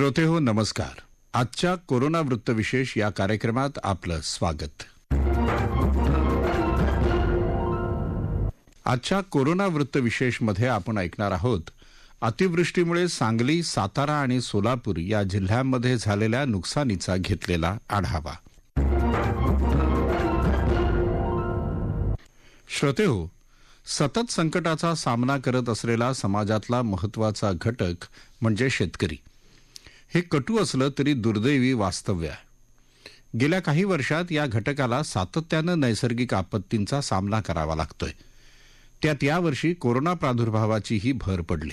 श्रोते हो नमस्कार. आजच्या कोरोना वृत्तविशेष या कार्यक्रमात आपलं स्वागत. आजच्या कोरोना वृत्तविशेषमध्ये आपण ऐकणार आहोत अतिवृष्टीमुळे सांगली सातारा आणि सोलापूर या जिल्ह्यांमध्ये झालेल्या नुकसानीचा घेतलेला आढावा. श्रोते हो सतत संकटाचा सामना करत असलेला समाजातला महत्त्वाचा घटक म्हणजे शेतकरी. हे कटू असलं तरी दुर्दैवी वास्तव्य आहे. गेल्या काही वर्षात या घटकाला सातत्यानं नैसर्गिक आपत्तींचा सामना करावा लागतोय. त्यात यावर्षी कोरोना प्रादुर्भावाचीही भर पडली.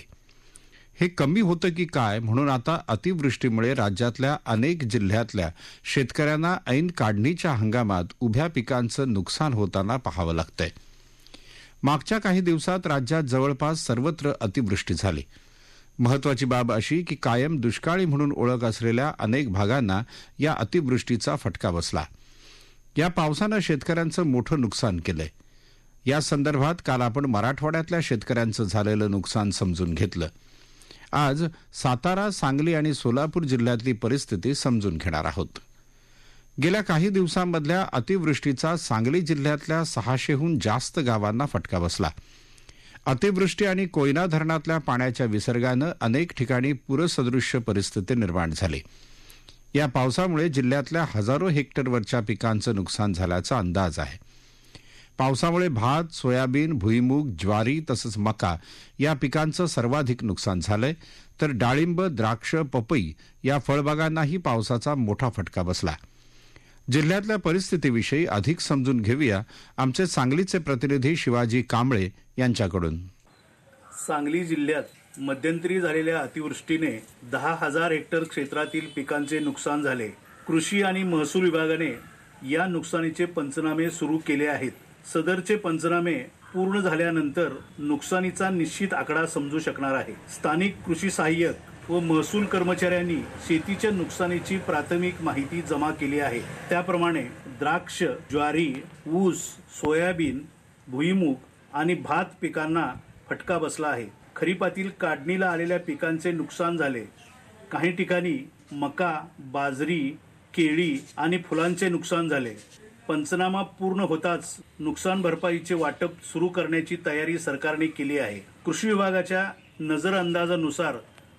हे कमी होतं की काय म्हणून आता अतिवृष्टीमुळे राज्यातल्या अनेक जिल्ह्यातल्या शेतकऱ्यांना ऐन काढणीच्या हंगामात उभ्या पिकांचं नुकसान होताना पाहावं लागतंय. मागच्या काही दिवसात राज्यात जवळपास सर्वत्र अतिवृष्टी झाली. महत्वाची बाब अशी की कायम दुष्काळी म्हणून ओळख असलेल्या अनेक भागांना या अतिवृष्टीचा फटका बसला. या पावसानं शेतकऱ्यांचं मोठं नुकसान केलंय. या संदर्भात काल आपण मराठवाड्यातल्या शेतकऱ्यांचं झालेलं नुकसान समजून घेतलं. आज सातारा सांगली आणि सोलापूर जिल्ह्यातली परिस्थिती समजून घेणार आहोत. गेल्या काही दिवसांमधल्या अतिवृष्टीचा सांगली जिल्ह्यातल्या सहाशेहून जास्त गावांना फटका बसला. अतिवृष्टी आणि कोयना धरणातल्या पाण्याच्या विसर्गानं अनेक ठिकाणी पूरसदृश्य परिस्थिती निर्माण झाली. या पावसामुळे जिल्ह्यातल्या हजारो हेक्टरवरच्या पिकांचं नुकसान झाल्याचा अंदाज आहे. पावसामुळे भात सोयाबीन भुईमूग ज्वारी तसंच मका या पिकांचं सर्वाधिक नुकसान झालंय. तर डाळिंब द्राक्ष पपई या फळबागांनाही पावसाचा मोठा फटका बसला. जिल्ह्यातल्या परिस्थितीविषयी अधिक समजून घेऊया आमचे सांगलीचे प्रतिनिधी शिवाजी कांबळे यांच्याकडून. सांगली जिल्ह्यात मध्यंतरी झालेल्या अतिवृष्टीने दहा हजार हेक्टर क्षेत्रातील पिकांचे नुकसान झाले. कृषी आणि महसूल विभागाने या नुकसानीचे पंचनामे सुरू केले आहेत. सदरचे पंचनामे पूर्ण झाल्यानंतर नुकसानीचा निश्चित आकडा समजू शकणार आहे. स्थानिक कृषी सहाय्यक व महसूल कर्मचाऱ्यांनी शेतीच्या नुकसानीची प्राथमिक माहिती जमा केली आहे. त्याप्रमाणे द्राक्ष ज्वारी ऊस सोयाबीन भुईमूग आणि भात पिकांना फटका बसला आहे. खरीपातील काढणीला आलेल्या पिकांचे नुकसान झाले. काही ठिकाणी मका बाजरी केळी आणि फुलांचे नुकसान झाले. पंचनामा पूर्ण होताच नुकसान भरपाईचे वाटप सुरू करण्याची तयारी सरकारने केली आहे. कृषी विभागाच्या नजरअंदाजानुसार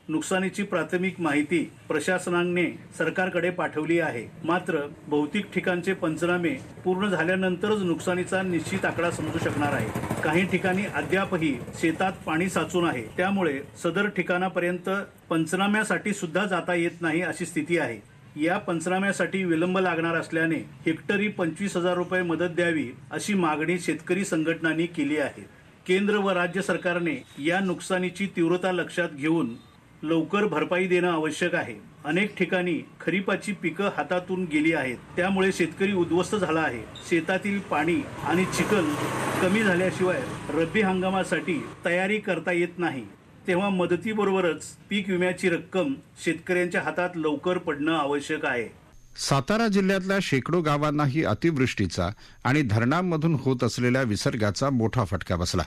नुकसानीची प्राथमिक माहिती प्रशासनाने सरकारकडे पाठवली आहे. मात्र भौतिक ठिकाणचे पंचनामे पूर्ण झाल्यानंतरच नुकसानीचा निश्चित आकडा समजू शकणार आहे. काही ठिकाणी अद्यापही शेतात पाणी साचून आहे. त्यामुळे सदर ठिकाणापर्यंत पंचनाम्यासाठी सुद्धा जाता येत नाही अशी स्थिती आहे. या पंचनाम्यासाठी विलंब लागणार असल्याने हेक्टरी पंचवीस हजार रुपये मदत द्यावी अशी मागणी शेतकरी संघटनांनी केली आहे. केंद्र व राज्य सरकारने या नुकसानीची तीव्रता लक्षात घेऊन लवकर भरपाई देणं आवश्यक आहे. अनेक ठिकाणी खरीपाची पिकं हातातून गेली आहेत. त्यामुळे शेतकरी उद्ध्वस्त झाला आहे. शेतातील पाणी आणि चिखल कमी झाल्याशिवाय रब्बी हंगामासाठी तयारी करता येत नाही. तेव्हा मदतीबरोबरच पीक विम्याची रक्कम शेतकऱ्यांच्या हातात लवकर पडणं आवश्यक आहे. सातारा जिल्ह्यातल्या शेकडो गावांनाही अतिवृष्टीचा आणि धरणांमधून होत असलेल्या विसर्गाचा मोठा फटका बसला.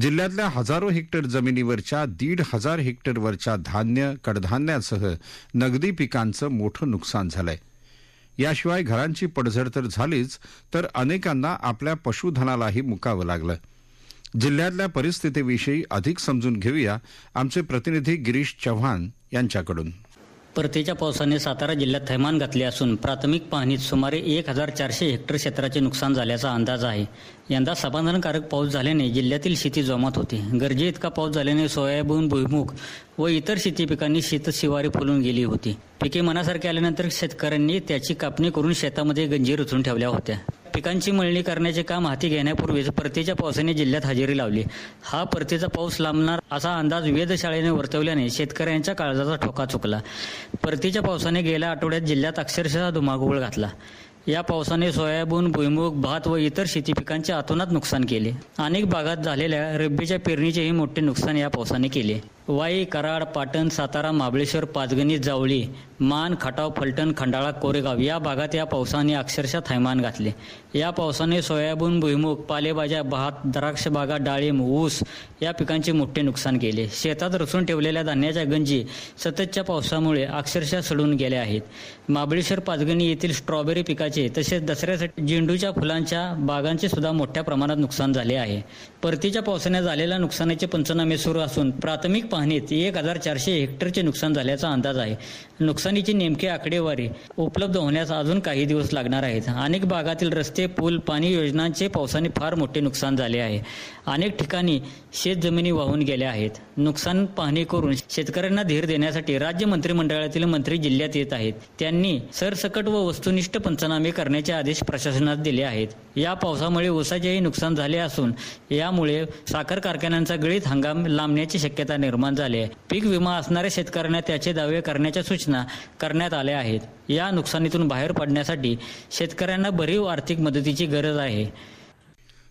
जिल्ह्यातल्या हजारो हेक्टर जमिनीवरच्या दीड हजार हेक्टरवरच्या धान्य कडधान्यासह नगदी पिकांचं मोठं नुकसान झालंय. याशिवाय घरांची पडझड तर झालीच तर अनेकांना आपल्या पशुधनालाही मुकावं लागलं. जिल्ह्यातल्या परिस्थितीविषयी अधिक समजून घेऊया आमचे प्रतिनिधी गिरीश चव्हाण यांच्याकडून. परतीच्या पावसाने सातारा जिल्ह्यात थैमान घातले असून प्राथमिक पाहणीत सुमारे एक हजार चारशे हेक्टर क्षेत्राचे नुकसान झाल्याचा अंदाज आहे. यंदा समाधानकारक पाऊस झाल्याने जिल्ह्यातील शेती जोमात होती. गरजे इतका पाऊस झाल्याने सोयाबीन भुईमुग व इतर शेती पिकांनी शेतशिवारी फुलून गेली होती. पिके मनासारखे आल्यानंतर शेतकऱ्यांनी त्याची कापणी करून शेतामध्ये गंजी रुचून ठेवल्या होत्या. पिकांची मळणी करण्याचे काम हाती घेण्यापूर्वीच परतीच्या पावसाने जिल्ह्यात हजेरी लावली. हा परतीचा पाऊस लांबणार असा अंदाज वेधशाळेने वर्तवल्याने शेतकऱ्यांच्या काळजाचा ठोका चुकला. परतीच्या पावसाने गेल्या आठवड्यात जिल्ह्यात अक्षरशः धुमाकूळ घातला. या पावसाने सोयाबीन भुईमूग भात व इतर शेती पिकांचे अतोनात नुकसान केले. अनेक भागात झालेल्या रब्बीच्या पेरणीचेही मोठे नुकसान या पावसाने केले. वाई कराड पाटण सातारा महाबळेश्वर पाचगणी जावळी मान खटाव फलटण खंडाळा कोरेगाव या भागात या पावसाने अक्षरशः थैमान घातले. या पावसाने सोयाबीन भुईमुग पालेभाज्या भात द्राक्ष बागा डाळिंब ऊस या पिकांचे मोठे नुकसान केले. शेतात रचून ठेवलेल्या धान्याच्या गंजी सततच्या पावसामुळे अक्षरशः सडून गेल्या आहेत. महाबळेश्वर पाचगणी येथील स्ट्रॉबेरी पिकाचे तसेच दसऱ्यासाठी झेंडूच्या फुलांच्या बागांचे सुद्धा मोठ्या प्रमाणात नुकसान झाले आहे. परतीच्या पावसाने झालेल्या नुकसानाचे पंचनामे सुरू असून प्राथमिक पाहणीत एक हजार चारशे हेक्टरचे नुकसान झाल्याचा अंदाज आहे. नुकसानीची नेमकी आकडेवारी उपलब्ध होण्यास अजून काही दिवस लागणार आहेत. अनेक भागातील रस्ते पूल पाणी योजनांचे पावसाने फार मोठे नुकसान झाले आहे. अनेक ठिकाणी शेतजमिनी वाहून गेल्या आहेत. नुकसान पाहणी करून शेतकऱ्यांना धीर देण्यासाठी राज्य मंत्रिमंडळातील मंत्री जिल्ह्यात येत आहेत. त्यांनी सरसकट व वस्तुनिष्ठ पंचनामे करण्याचे आदेश प्रशासनात दिले आहेत. या पावसामुळे ऊसाचेही नुकसान झाले असून यामुळे साखर कारखान्यांचा गळीत हंगाम लांबण्याची शक्यता निर्माण निर्माण झाले पीक विमा असणाऱ्या शेतकऱ्यांना त्याचे दावे करण्याच्या सूचना करण्यात आल्या आहेत. या नुकसानीतून बाहेर पडण्यासाठी शेतकऱ्यांना भरीव आर्थिक मदतीची गरज आहे.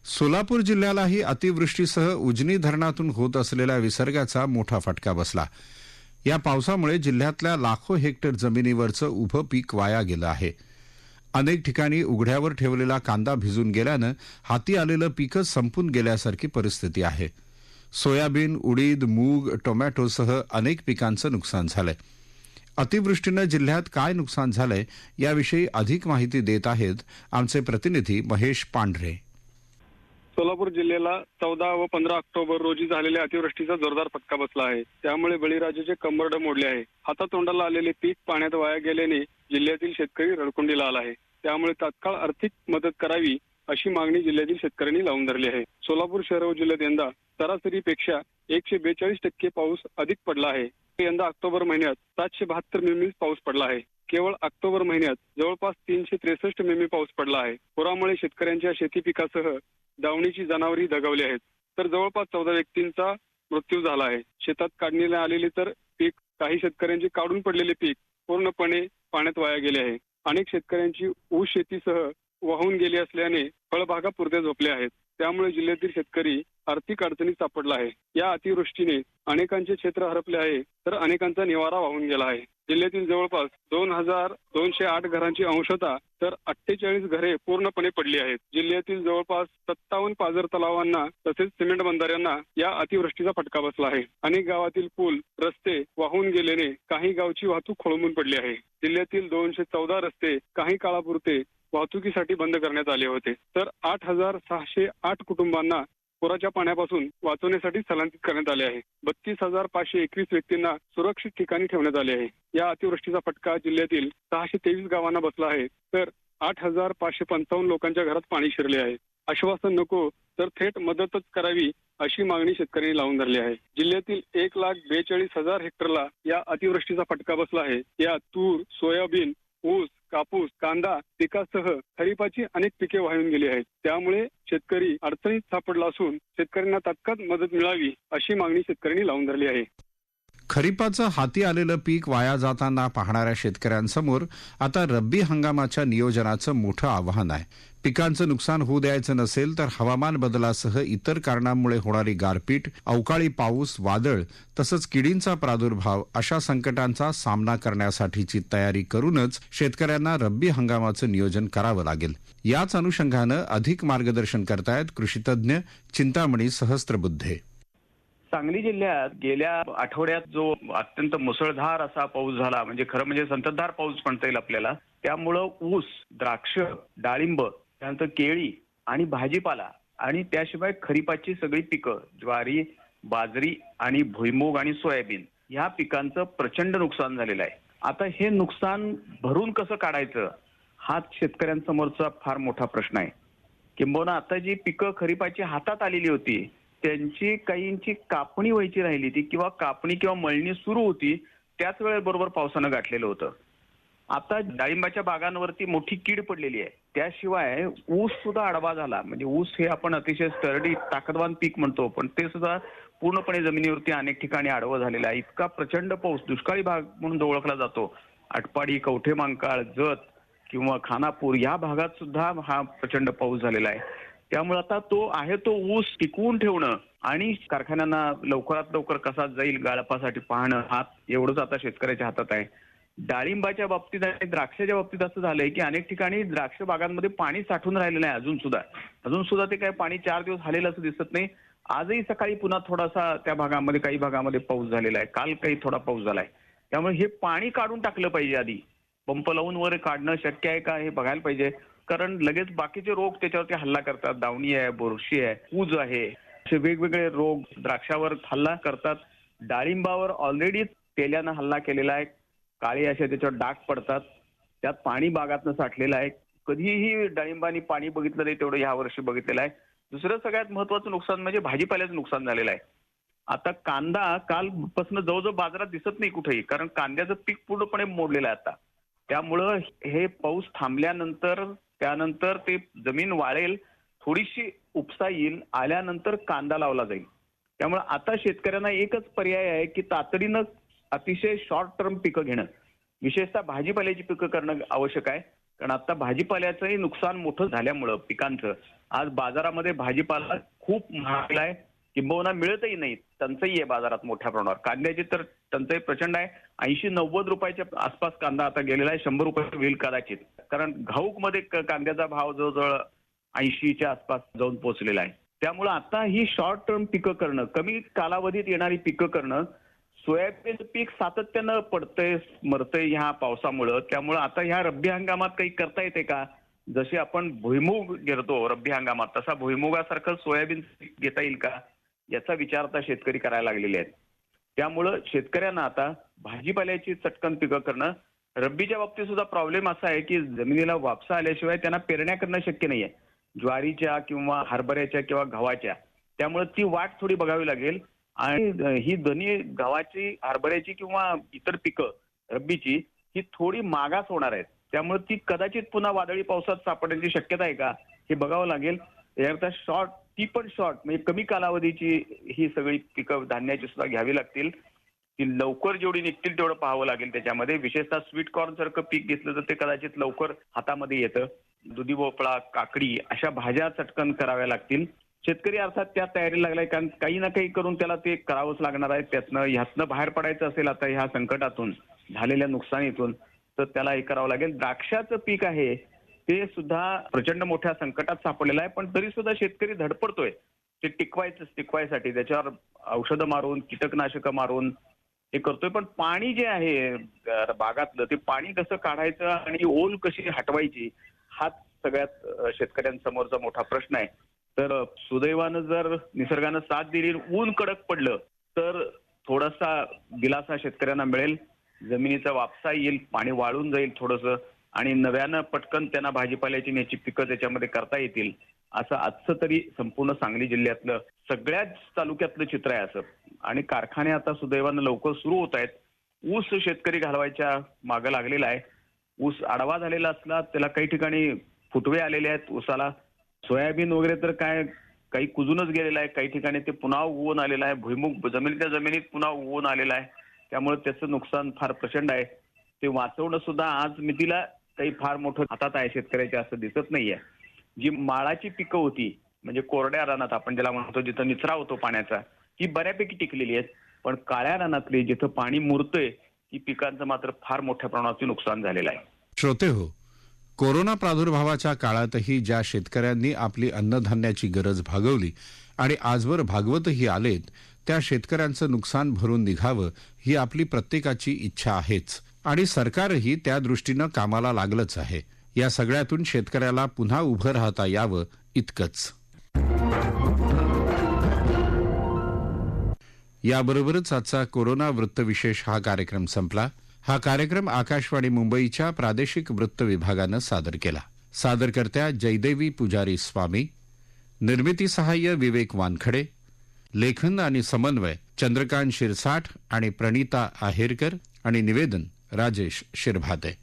सोलापूर जिल्ह्यालाही अतिवृष्टीसह उजनी धरणातून होत असलेल्या विसर्गाचा मोठा फटका बसला. या पावसामुळे जिल्ह्यातल्या लाखो हेक्टर जमिनीवरचं उभं पीक वाया गेलं आहे. अनेक ठिकाणी उघड्यावर ठेवलेला कांदा भिजून गेल्यानं हाती आलेलं पीकच संपून गेल्यासारखी परिस्थिती आहे. सोयाबीन उडीद मूग टोमॅटोसह अनेक पिकांचं नुकसान झालंय. अतिवृष्टीनं जिल्ह्यात काय नुकसान झालंय याविषयी अधिक माहिती देत आहेत आमचे प्रतिनिधी महेश पांढरे. सोलापूर जिल्ह्याला चौदा व पंधरा ऑक्टोबर रोजी झालेल्या अतिवृष्टीचा जोरदार फटका बसला आहे. त्यामुळे बळीराजाचे कंबरड मोडले आहे. हातातोंडाला आलेले पीक पाण्यात वाया गेल्याने जिल्ह्यातील शेतकरी रडकुंडीला आला आहे. त्यामुळे तात्काळ आर्थिक मदत करावी अशी मागणी जिल्ह्यातील शेतकऱ्यांनी लावून धरली आहे. सोलापूर शहर व जिल्ह्यात यंदा सरासरीपेक्षा एकशे बेचाळीस टक्के पाऊस अधिक पडला आहे. यंदा ऑक्टोबर महिन्यात सातशे बहात्तर मिमी पाऊस पडला आहे. केवळ ऑक्टोबर महिन्यात जवळपास तीनशे त्रेसष्ट मिमी पाऊस पडला आहे. पुरामुळे शेतकऱ्यांच्या शेती पिकासह दावणीची जनावरही दगावली आहेत. तर जवळपास चौदा व्यक्तींचा मृत्यू झाला आहे. शेतात काढणीला आलेले तर पीक काही शेतकऱ्यांचे काढून पडलेले पीक पूर्णपणे पाण्यात वाया गेले आहे. अनेक शेतकऱ्यांची ऊस शेतीसह वाहून गेली असल्याने फळबागा पुरत्या झोपल्या आहेत. त्यामुळे जिल्ह्यातील शेतकरी आर्थिक अडचणीत सापडला आहे. या अतिवृष्टीने अनेकांचे क्षेत्र हरपले आहे तर अनेकांचा निवारा वाहून गेला आहे. जिल्ह्यातील जवळपास दोन हजार दोनशे आठ घरांची अंशता तर अठ्ठेचाळीस घरे पूर्णपणे पडली आहेत. जिल्ह्यातील जवळपास सत्तावन्न पाझर तलावांना तसेच सिमेंट बंधाऱ्यांना या अतिवृष्टीचा फटका बसला आहे. अनेक गावातील पूल रस्ते वाहून गेल्याने काही गावची वाहतूक खोळंबून पडली आहे. जिल्ह्यातील दोनशे चौदा रस्ते काही काळापुरते वाहतुकीसाठी बंद करण्यात आले होते. तर आठ हजार सहाशे आठ कुटुंबांना पुराच्या पाण्यापासून वाचवण्यासाठी स्थलांतरित करण्यात आले आहे. बत्तीस हजार पाचशे एकवीस व्यक्तींना सुरक्षित ठिकाणी ठेवण्यात आले आहे. या अतिवृष्टीचा फटका जिल्ह्यातील सहाशे तेवीस गावांना बसला आहे. तर आठ हजार पाचशे पंचावन्न लोकांच्या घरात पाणी शिरले आहे. आश्वासन नको तर थेट मदतच करावी अशी मागणी शेतकऱ्यांनी लावून धरली आहे. जिल्ह्यातील एक लाख बेचाळीस हजार हेक्टरला या अतिवृष्टीचा फटका बसला आहे. यात तूर सोयाबीन ऊस कापूस कांदा पिकासह खरीपाची अनेक पिके वाहून गेली आहेत. त्यामुळे शेतकरी अडचणीत सापडला असून शेतकऱ्यांना तात्काळ मदत मिळावी अशी मागणी शेतकऱ्यांनी लावून धरली आहे. खरीपाचं हाती आलेलं पीक वाया जाताना पाहणाऱ्या शेतकऱ्यांसमोर आता रब्बी हंगामाच्या नियोजनाचं मोठं आव्हान आहे. पिकांचं नुकसान होऊ द्यायचं नसेल तर हवामान बदलासह इतर कारणांमुळे होणारी गारपीट अवकाळी पाऊस वादळ तसंच किडींचा प्रादुर्भाव अशा संकटांचा सामना करण्यासाठीची तयारी करूनच शेतकऱ्यांना रब्बी हंगामाचं नियोजन करावं लागेल. याच अनुषंगानं अधिक मार्गदर्शन करतायत कृषीतज्ञ चिंतामणी सहस्त्रबुद्धे. सांगली जिल्ह्यात गेल्या आठवड्यात जो अत्यंत मुसळधार असा पाऊस झाला म्हणजे खरं म्हणजे संततधार पाऊस म्हणता येईल आपल्याला त्यामुळं ऊस द्राक्ष डाळिंब त्यानंतर केळी आणि भाजीपाला आणि त्याशिवाय खरीपाची सगळी पिकं ज्वारी बाजरी आणि भुईमूग आणि सोयाबीन ह्या पिकांचं प्रचंड नुकसान झालेलं आहे. आता हे नुकसान भरून कसं काढायचं? हा शेतकऱ्यांसमोरचा फार मोठा प्रश्न आहे. किंबहुना आता जी पिकं खरीपाची हातात आलेली होती त्यांची काहींची कापणी व्हायची राहिली ती किंवा कापणी किंवा मळणी सुरू होती त्याच वेळेबरोबर पावसानं गाठलेलं होतं. आता डाळिंबाच्या बागांवरती मोठी कीड पडलेली आहे. त्याशिवाय ऊस सुद्धा आडवा झाला. म्हणजे ऊस हे आपण अतिशय स्टर्डी ताकदवान पीक म्हणतो पण ते सुद्धा पूर्णपणे जमिनीवरती अनेक ठिकाणी आडवं झालेलं आहे. इतका प्रचंड पाऊस दुष्काळी भाग म्हणून ओळखला जातो आटपाडी कवठे मांकाळ जत किंवा खानापूर या भागात सुद्धा हा प्रचंड पाऊस झालेला आहे. त्यामुळे आता तो आहे तो ऊस टिकवून ठेवणं आणि कारखान्यांना लवकरात लवकर कसा जाईल गाळपासाठी पाहणं हात एवढंच आता शेतकऱ्याच्या हातात आहे. डाळिंबाच्या बाबतीत आणि द्राक्षाच्या बाबतीत असं झालंय की अनेक ठिकाणी द्राक्ष बागांमध्ये पाणी साठून राहिलेलं आहे अजून सुद्धा. अजून सुद्धा ते काय पाणी चार दिवस झालेलं असं दिसत नाही. आजही सकाळी पुन्हा थोडासा त्या भागामध्ये काही भागामध्ये पाऊस झालेला आहे. काल काही थोडा पाऊस झालाय. त्यामुळे हे पाणी काढून टाकलं पाहिजे आधी. पंप लावून वर काढणं शक्य आहे का हे बघायला पाहिजे. कारण लगेच बाकीचे रोग त्याच्यावरती हल्ला करतात. दावणी आहे बोरशी आहे पूज आहे. असे वेगवेगळे रोग द्राक्षावर हल्ला करतात. डाळिंबावर ऑलरेडी तेल्यानं हल्ला केलेला आहे. काळे असे त्याच्यावर डाग पडतात. त्यात पाणी बागातनं साठलेलं आहे. कधीही डाळिंबानी पाणी बघितलं नाही तेवढं ह्या वर्षी बघितलेलं आहे. दुसरं सगळ्यात महत्वाचं नुकसान म्हणजे भाजीपाल्याचं नुकसान झालेलं आहे. आता कांदा कालपासून जवळजवळ बाजारात दिसत नाही कुठेही कारण कांद्याचं पीक पूर्णपणे मोडलेलं आहे आता. त्यामुळं हे पाऊस थांबल्यानंतर त्यानंतर ते जमीन वाळेल थोडीशी उपसा येईल आल्यानंतर कांदा लावला जाईल. त्यामुळे आता शेतकऱ्यांना एकच पर्याय आहे की तातडीनं अतिशय शॉर्ट टर्म पिकं घेणं. विशेषतः भाजीपाल्याची पिकं करणं आवश्यक आहे. कारण आता भाजीपाल्याचंही नुकसान मोठं झाल्यामुळं पिकांचं. आज बाजारामध्ये भाजीपाला खूप महागला आहे. किंबहुना मिळतही नाही टंचाई आहे बाजारात मोठ्या प्रमाणावर. कांद्याची तर टंचाई प्रचंड आहे. ऐंशी नव्वद रुपयाच्या आसपास कांदा आता गेलेला आहे. शंभर रुपये होईल कदाचित. कारण घाऊकमध्ये कांद्याचा भाव जवळजवळ ऐंशीच्या आसपास जाऊन पोहोचलेला आहे. त्यामुळे आता ही शॉर्ट टर्म पिकं करणं कमी कालावधीत येणारी पिकं करणं सोयाबीन पीक सातत्यानं पडतंय मरतंय ह्या पावसामुळं. त्यामुळं आता ह्या रब्बी हंगामात काही करता येते का? जसे आपण भुईमुग घेतो रब्बी हंगामात तसा भुईमुगासारखं सोयाबीन पीक घेता येईल का? याचा विचार आता शेतकरी करायला लागलेले आहेत. त्यामुळं शेतकऱ्यांना आता भाजीपाल्याची चटकन पिकं करणं रब्बीच्या बाबतीत सुद्धा प्रॉब्लेम असा आहे की जमिनीला वापसा आल्याशिवाय त्यांना पेरण्या करणं शक्य नाहीये. ज्वारीच्या किंवा हरभऱ्याच्या किंवा गव्हाच्या. त्यामुळे ती वाट थोडी बघावी लागेल. आणि ही दोन्ही गव्हाची हरभऱ्याची किंवा इतर पिकं रब्बीची ही थोडी मागास होणार आहेत. त्यामुळे ती कदाचित पुन्हा वादळी पावसात सापडण्याची शक्यता आहे का हे बघावं लागेल. याकरता शॉर्ट ती पण शॉर्ट म्हणजे कमी कालावधीची ही सगळी पिकं धान्याची सुद्धा घ्यावी लागतील. ती लवकर जेवढी निघतील तेवढं पाहावं लागेल त्याच्यामध्ये. विशेषतः स्वीट कॉर्न सारखं पीक घेतलं तर ते कदाचित लवकर हातामध्ये येतं. दुधी भोपळा काकडी अशा भाज्या चटकन कराव्या लागतील. शेतकरी अर्थात त्या तयारीला लागलाय. कारण काही ना काही करून त्याला ते करावंच लागणार आहे. त्यातनं ह्यातनं बाहेर पडायचं असेल आता ह्या संकटातून झालेल्या नुकसानीतून तर त्याला हे करावं लागेल. द्राक्षाचं पीक आहे ते सुद्धा प्रचंड मोठ्या संकटात सापडलेलं आहे. पण तरी सुद्धा शेतकरी धडपडतोय. ते टिकवायचं टिकवायसाठी. त्याच्यावर औषधं मारून कीटकनाशकं मारून हे करतोय. पण पाणी जे आहे बागातलं ते पाणी कसं काढायचं आणि ओल कशी हटवायची हाच सगळ्यात शेतकऱ्यांसमोरचा मोठा प्रश्न आहे. तर सुदैवानं जर निसर्गानं साथ दिली ऊन कडक पडलं तर थोडासा दिलासा शेतकऱ्यांना मिळेल. जमिनीचा वापसा येईल पाणी वाळून जाईल थोडंसं आणि नव्यानं पटकन त्यांना भाजीपाल्याची न्याची पिकं त्याच्यामध्ये करता येतील असं आजचं तरी संपूर्ण सांगली जिल्ह्यातलं सगळ्याच तालुक्यातलं चित्र आहे असं. आणि कारखाने आता सुदैवानं लवकर सुरू होत आहेत. ऊस शेतकरी घालवायच्या मागं लागलेला आहे. ऊस आडवा झालेला असला त्याला काही ठिकाणी फुटवे आलेले आहेत ऊसाला. सोयाबीन वगैरे तर काय काही कुजूनच गेलेलं आहे. काही ठिकाणी ते पुन्हा उगवून आलेलं आहे. भुईमुग जमिनीच्या जमिनीत पुन्हा उगवून आलेलं आहे. त्यामुळे त्याचं नुकसान फार प्रचंड आहे. ते वाचवणं सुद्धा आज मितीला काही फार मोठं हातात आहे शेतकऱ्याच्या असं दिसत नाहीये. जी माळाची पिकं होती म्हणजे कोरड्या रानात आपण ज्याला म्हणतो जिथं निचरा होतो पाण्याचा ही बऱ्यापैकी टिकलेली आहेत. पण काळ्या रानातली जिथं पाणी मुरतंय ती पिकांचं मात्र फार मोठ्या प्रमाणात नुकसान झालेलं आहे. श्रोते हो कोरोना प्रादुर्भावाच्या काळातही ज्या शेतकऱ्यांनी आपली अन्नधान्याची गरज भागवली आणि आजवर भागवतही आलेत त्या शेतकऱ्यांचं नुकसान भरून निघावं ही आपली प्रत्येकाची इच्छा आहेच. आणि सरकारही त्या दृष्टीनं कामाला लागलंच आहे. या सगळ्यातून शेतकऱ्याला पुन्हा उभं राहता यावं इतकंच. याबरोबरच आजचा कोरोना वृत्तविशेष हा कार्यक्रम संपला. हा कार्यक्रम आकाशवाणी मुंबईच्या प्रादेशिक वृत्त विभागानं सादर केला. सादरकर्त्या जयदेवी पुजारी स्वामी निर्मिती सहाय्य विवेक वानखडे लेखन आणि समन्वय चंद्रकांत शिरसाठ आणि प्रणिता आहेरकर आणि निवेदन राजेश शिरभाते.